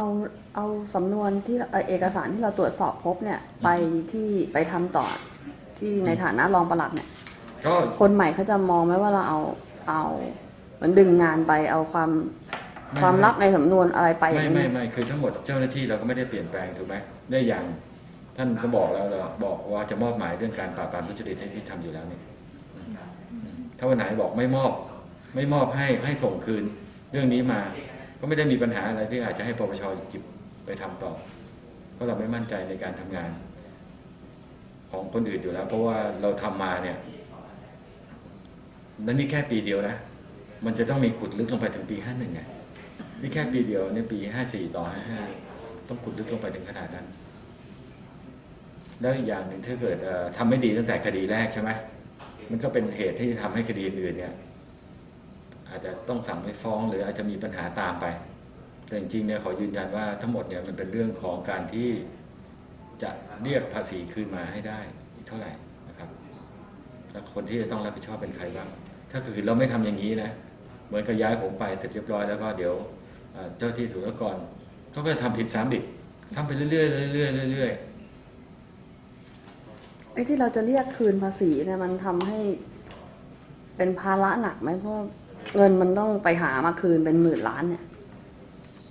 เอาเอาสำนวนที่เอ่อเอกสารที่เราตรวจสอบพบเนี่ยไปที่ไปทำต่อที่ในฐานะรองปลัดเนี่ย ก็คนใหม่เขาจะมองไหมว่าเราเอาเอาเหมือนดึงงานไปเอาความไม่ความลับในสำนวนอะไรไปอย่าไม่งไม่นี้ ไม่คือทั้งหมดเจ้าหน้าที่เราก็ไม่ได้เปลี่ยนแปลงถูกไหมได้อย่างท่านก็บอกแล้วเราบอกว่าจะมอบหมายเรื่องการปราบปรามทุจริตให้พี่ทำอยู่แล้วนี่อืมถ้าวันไหนบอกไม่มอบ ไม่มอบให้ให้ส่งคืน เรื่องนี้มา ก็ไม่ได้มีปัญหาอะไรพี่อาจจะให้ปปชหยิบไปทำต่อ เพราะเราไม่มั่นใจในการทำงาน ของคนอื่นอยู่แล้ว เพราะว่าเราทำมาเนี่ยนั่นนี่แค่ปีเดียวนะ มันจะต้องมีขุดลึกลงไปถึงปีห้าหนึ่งไงนี่แค่ปีเดียวเนี่ยปีห้าสี่ต่อห้าห้าต้องขุดลึกลงไปถึงขนาดนั้น แล้วอีกอย่างหนึ่งถ้าเกิดเอ่อทำไม่ดีตั้งแต่คดีแรกใช่ไหมมันก็เป็นเหตุที่ทำให้คดีอื่นเนี่ย อาจจะต้องสั่งไม่ฟ้อง หรืออาจจะมีปัญหาตามไป แต่จริงๆเนี่ยขอยืนยันว่าทั้งหมดเนี่ยมันเป็นเรื่องของการที่จะเรียกภาษีคืนมาให้ได้อีกเท่าไหร่นะครับแล้วคนที่จะต้องรับผิดชอบเป็นใครบ้าง ถ้าคือเราไม่ทำอย่างนี้นะเหมือนกับย้ายผมไปเสร็จเรียบร้อยแล้วก็เดี๋ยวเจ้าที่ศุลกากรเขาก็จะทำผิดซ้ำอีกทำไปเรื่อยๆเรื่อยๆเรื่อยไอ้ที่เราจะเรียกคืนภาษีเนี่ยมันทำให้เป็นภาระหนักไหมเพราะ เงินมันต้องไปหามาคืนเป็นหมื่นล้านเนี่ย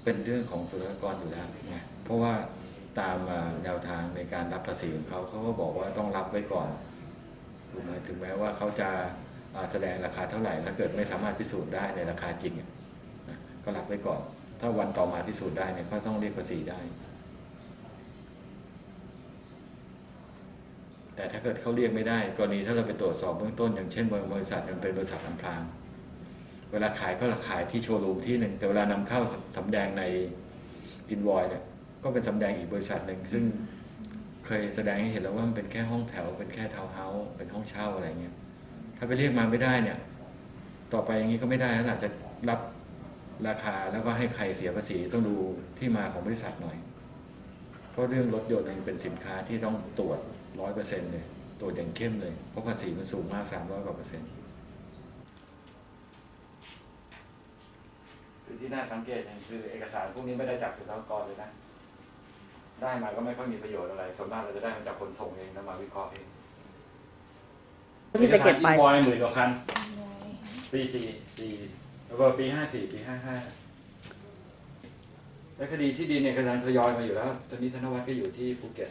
เป็นเรื่องของศุลกากรอยู่แล้วไงเพราะว่าตามแนวทางในการรับภาษีของเขาเขาก็บอกว่าต้องรับไว้ก่อนถูกไหมถึงแม้ว่าเขาจะแสดงราคาเท่าไหร่ ถ้าเกิดไม่สามารถพิสูจน์ได้ในราคาจริงก็รับไว้ก่อน ถ้าวันต่อมาพิสูจน์ได้เนี่ยก็ต้องเรียกภาษีได้ แต่ถ้าเกิดเขาเรียกไม่ได้กรณีถ้าเราไปตรวจสอบเบื้องต้น อย่างเช่นบริษัทมันเป็นบริษัททำพลาง เวลาขายก็ขายที่โชว์รูมที่หนึ่งแต่เวลานำเข้าสำแดงในอินวอยเนี่ยก็เป็นสำแดงอีกบริษัทหนึ่งซึ่งเคยแสดงให้เห็นแล้วว่ามันเป็นแค่ห้องแถว เป็นแค่ทาวน์เฮาส์เป็นห้องเช่าอะไรเงี้ยถ้าไปเรียกมาไม่ได้เนี่ย ต่อไปอย่างนี้ก็ไม่ได้แล้วอาจจะรับราคาแล้วก็ให้ใครเสียภาษีต้องดูที่มาของบริษัทหน่อย เพราะเรื่องรถยนต์มันเป็นสินค้าที่ต้องตรวจร้อยเปอร์เซ็นต์เลยตรวจอย่างเข้มเลย เพราะภาษีมันสูงมากสามร้อยกว่าเปอร์เซ็นต์ คือที่น่าสังเกตอย่างคือเอกสารพวกนี้ไม่ได้จากศุลกากรเลยนะ ได้มาก็ไม่ค่อยมีประโยชน์อะไรส่วนมากเราจะได้มาจากคนส่งเองแล้วมาวิเคราะห์เองที่ไปเก็บไปอกสารอินวอยหมื่นกว่าพันปีสี่สี่แล้วก็ปีห้าสี่ปีห้าห้าและคดีที่ดินเนี่ยกำลังทยอยมาอยู่แล้ว ตอนนี้ธนวัฒน์ก็อยู่ที่ภูเก็ต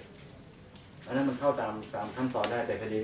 อันนั้นมันเข้าตามตามขั้นตอนได้แต่คดี